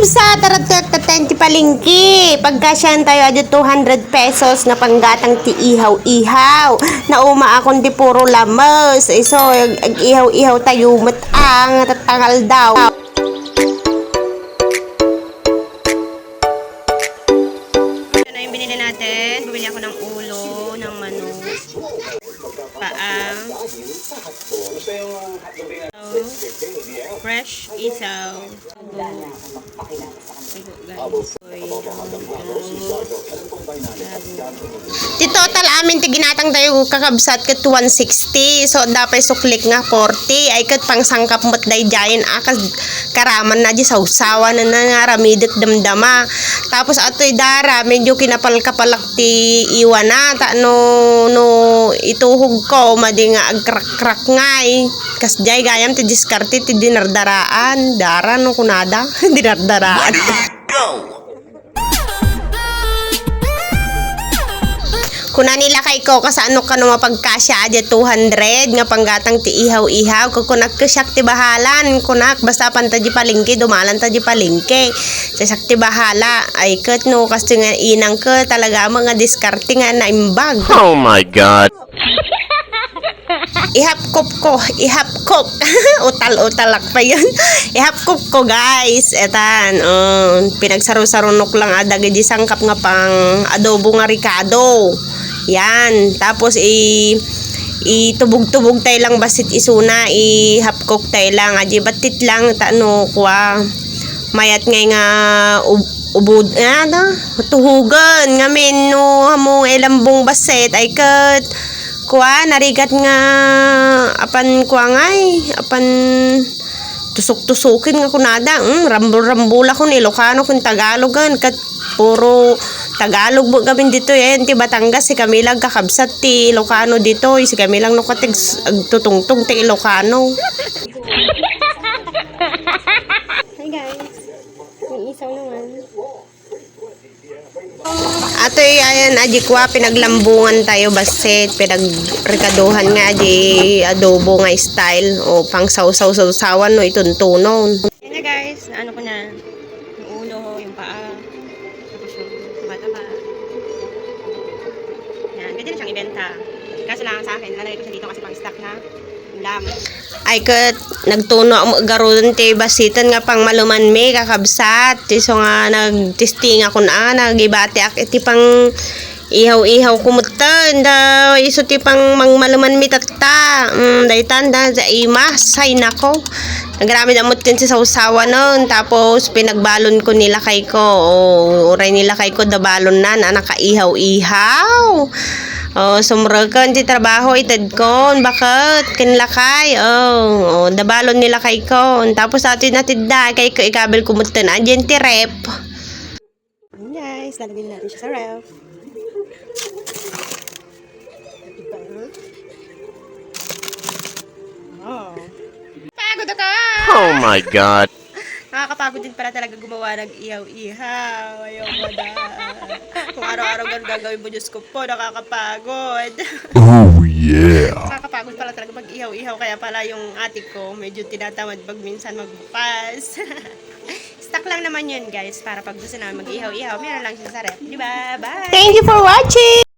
kabsa, tarat-tarat palingki. Pagkasyan tayo adyo 200 pesos na panggatang ti ihaw-ihaw. Nauma akong di puro lamos. Iso, ag ihaw-ihaw tayo matang, tatangal daw. Na yung binili natin. Bumili ako ng ulo, ng manok, paa, So, fresh isaw. Di total amin ti ginatang tayo kakabsat kat 160. So dapat suklik nga 40. Ay kat pang sangkap mo't day giant akas karaman na di sausawa na na nga ramidit damdama. Tapos ato'y dara medyo kinapal-kapalak ti iwan na. Ta, no, no ituhog ko madi nga agkrak-krak ngay. Kas jay gayam ti diskarte ti dinardaraan. Dara no kunada. dinardaraan. Kuna nila kay ko kasano ka no mapagkasya adya 200 nga panggatang ti ihaw-ihaw kung kunak ka siyak ti bahalan kunak basta panta di palingke dumalan ta di palingke sa siyak ti bahala ay ket no kasi nga inang ka talaga mga diskarte nga na imbag Oh my god. ihapkop ko, ihapkop. Utal-utalak pa yun. ihapkop ko, guys. Etan, um, pinagsaro-sarunok lang adag di sangkap nga pang adobo nga ricado. Yan. Tapos, i itubog-tubog tayo lang basit isuna, ihapkok tayo lang. Aji batit lang, tano, kwa. Mayat ngay nga ub- ubod, ano, tuhugan, nga menu, hamong elambong basit, ay kat, kuha narigat nga apan kuha ngay apan tusok-tusukin nga kunada mm, rambul-rambula ko ni Ilocano kun Tagalogan kat puro Tagalog mo gamin dito yan ti Batangas si kami lang kakabsat ti Ilocano dito. Si kami lang no katig tutungtong ti Ilocano. Hi guys. May isaw naman. Atoy ayan aji kwa pinaglambungan tayo baset pinagregaduhan nga aji adobo nga style. O pang sausaw sausawan no ituntunon. Yan na guys, ano ko na? Yung ulo, yung paa, tapos yung bata pa. Yan, pwede na siyang ibenta. Kaso lang sa akin, lalagay ko siya dito kasi pang stock na ulam. Ay kat nagtuno ang garon ti basitan nga pang maluman me kakabsat. Ti so nga nagtesting ako na nagibati ak iti pang ihaw-ihaw kumutan da iso ti pang mang maluman mi tatta. Mm, daytan da imas ay nako. Nagrami na din si sausawa nun. Tapos, pinagbalon ko nila kay ko. O, uray nila kay ko, dabalon na, na nakaihaw-ihaw. Oh, sumragan ti trabaho itad kon. Bakit? Kinlakay. Oh, oh dabalon nila kay kon. Tapos atin natin da kay ko ikabel kumutan. Andyan ti rep. Guys, lalagyan natin siya sa ref. Oh my god. Nakakapagod din pala talaga gumawa ng ihaw-ihaw. Ayaw mo na. Kung araw-araw ganun gagawin mo, Diyos ko po, nakakapagod. Oh yeah. Nakakapagod pala talaga mag-ihaw-ihaw. Kaya pala yung atik ko, medyo tinatamad pag minsan magbukas. Stock lang naman yun, guys. Para pag gusto namin mag-ihaw-ihaw, meron lang siya sa ref. Diba? Bye! Thank you for watching!